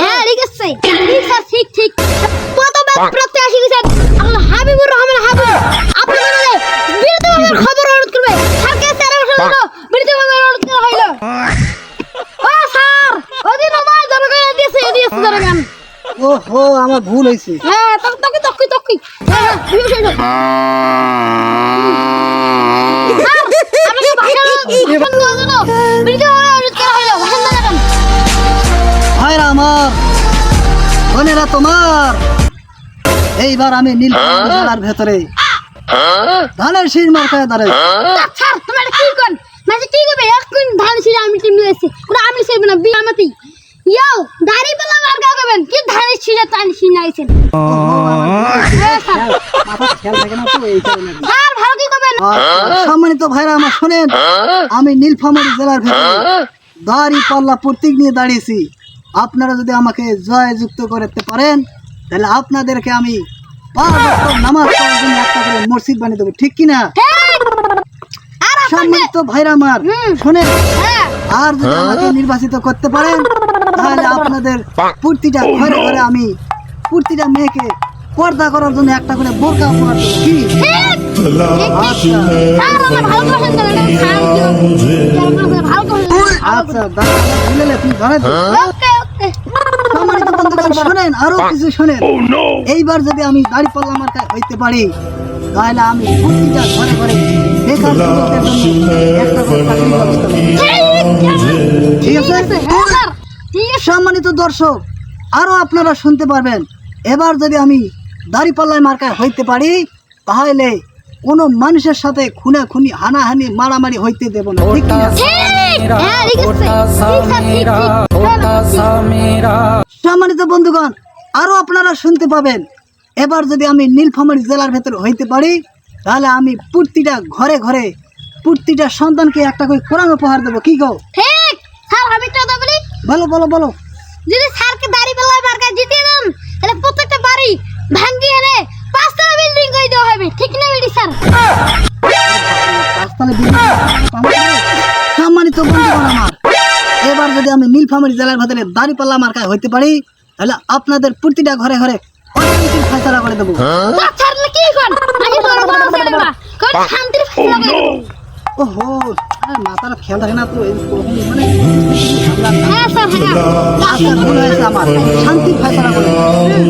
হ্যাঁ ঠিক আছে। ঠিক ঠিক ঠিক। প্রথমে প্রত্যাশী স্যার আল্লাহ হাবিবুর রহমান হাবিব আপনাদের বিরুদ্ধে খবর অনুরোধ করবে। স্যারকে স্যার আমার বিরুদ্ধে অনুরোধ করা হইল। ও স্যার ওদিন আমার জনগণ দিয়েছে দিয়েছে জনগণ ও আমার ভুল হয়েছে হ্যাঁ হ্যাঁ এইবার আমি নীল জেলার ভেতরে। ধানের শীষ মার্কায় দাঁড়াই আচ্ছা তোমার এটা কি কোন? মানে কি করবে? এক কোন ধান ছিল আমি টিম লইছি ওরা আমি সেই না বি আমাতি ইয়ো দাড়ি পেলা মার গা করবেন। কি ধান ছিল তান ছিল আইছেন? হ্যাঁ, মাথা খেয়াল থাকে না তো এই কারণে স্যার ভালো কি করবেন? সম্মানিত ভাইরা আমার শোনেন আমি নীলফামারী জেলার ভেতরে দাড়ি পাল্লা প্রতীক নিয়ে দাঁড়িয়েছি। আপনারা যদি আমাকে জয় যুক্ত করতে পারেন তাহলে আপনাদেরকে আমি পাঁচ ওয়াক্ত নামাজ পড়ার জন্য একটা করে মসজিদ বানিয়ে দেবো ঠিক কিনা? আর সম্মানিত ভাইরা আমার শোনেন হ্যাঁ। আর যদি আমাকে নির্বাচিত করতে পারেন তাহলে আপনাদের প্রতিটা ঘরে ঘরে আমি প্রতিটা মেয়েকে পর্দা করার জন্য একটা করে বোরকা পরার দেবো কি? ঠিক। আচ্ছা স্যার আমার ভালো শোনেন আরও কিছু শোনেন। এইবার যদি আমি দাড়ি পাল্লা মার্কায় হইতে পারি তাহলে আমি প্রতিটা ঘরে ঘরে বেকার। ঠিক আছে? হ্যাঁ? আছে। সম্মানিত দর্শক আরও আপনারা শুনতে পারবেন। এবার যদি আমি দাড়ি পাল্লায় মার্কায় হইতে পারি তাহলে কোনো মানুষের সাথে খুনে খুনি হানাহানি মারামারি হইতে দেব না। ঠিক কিনা? হ্যাঁ সম্মানিত বন্ধুগণ আরও আপনারা শুনতে পাবেন। এবার যদি আমি নীলফামারী জেলার ভেতরে হইতে পারি তাহলে আমি প্রতিটা ঘরে ঘরে প্রতিটা সন্তানকে একটা করে কোরআন উপহার দেবো। কি গো? ঠিক স্যার আমি কথা বলি বলো বলো বলো। যদি স্যারকে দাড়ি পাল্লায় মার্কা জিতিয়ে দেন তাহলে প্রত্যেকটা বাড়ি ভাঙ্গি যদি আমি নীলফামারী জেলার ভেতরে দাঁড়িপাল্লা মার্কায় হইতে পারি তাহলে আপনাদের প্রতিটা ঘরে ঘরে অর্থনীতির করে দেবো। তা ছাড়লে কি কোন আমি বড় বড় ছেলে মা কোন শান্তির ফেসলা করে দেবো। ওহো মাথাটা খেয়াল থাকে না তো এই কখন মানে হ্যাঁ স্যার হ্যাঁ। আমার। শান্তির ফয়সালা করে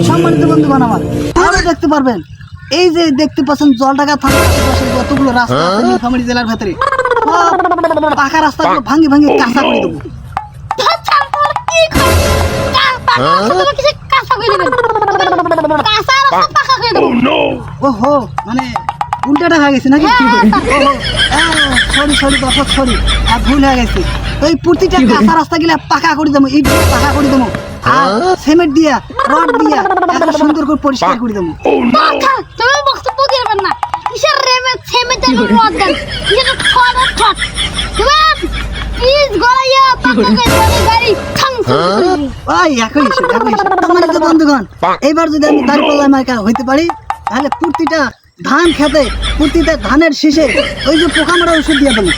সম্মানিত বন্ধুগণ আমার আরও দেখতে পারবেন এই যে দেখতে পাচ্ছেন জলটাকা থাকা আশেপাশে যতগুলো রাস্তা আছে নীলফামারী জেলার ভেতরে পাকা রাস্তাগুলো ভাঙি ভাঙি কাঁচা করে দেবো। কাঁচা করে দেবেন কাঁচা আর পাকা করে দেবো ওহো মানে উল্টাটা হয়ে গেছে নাকি? হ্যাঁ, সরি সরি দর্শক সরি আর ভুল হয়ে গেছে। ওই প্রতিটা কাঁচা রাস্তা গিলা পাকা করে দেবো ইট পাকা করে দেবো। আর সিমেন্ট দিয়া রড দিয়া একদম সুন্দর করে পরিষ্কার করে দেবো। তুমি বক্তব্য দিবেন না। কিসের রেমে থেমে যাবে রদ দেন। কিসের ঠট ঠট তুমি প্লিজ গলাইয়া পাকা করে গাড়ি ঠং ঠং করে। ওই একই ইস্যু একই ইস্যু সম্মানিত বন্ধুগণ এইবার যদি আমি দাঁড়িপাল্লা মার্কা হইতে পারি তাহলে প্রতিটা ধান খেতে কুর্তিতে ধানের শীষে ওই যে পোকা মারা ওষুধ দিয়ে দেবো।